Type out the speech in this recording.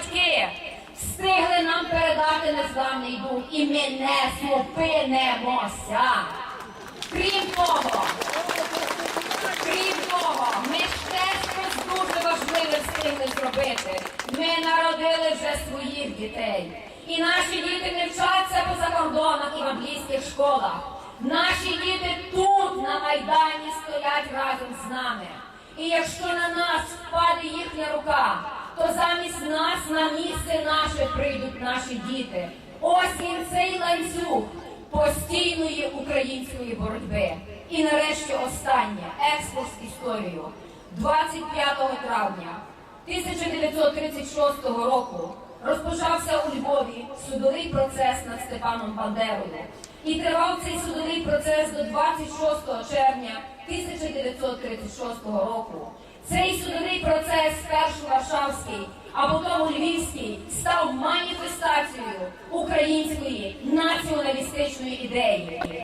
батьки встигли нам передати незламний дух, і ми не зупинимося. Крім того, крім того, ми ще щось дуже важливе встигли зробити. Ми народили вже своїх дітей. І наші діти не вчаться по закордонах і в англійських школах. Наші діти тут, на Майдані, стоять разом з нами. І якщо на нас впаде їхня рука, то замість нас на місце наше прийдуть наші діти. Ось він цей ланцюг постійної української боротьби. І нарешті останнє екскурс історію. 25 травня 1936 року розпочався у Львові судовий процес над Степаном Бандерою. І тривав цей судовий процес до 26 червня 1936 року. Цей судовий процес, спершу Варшавський, а потім Львівський, став маніфестацією української націоналістичної ідеї.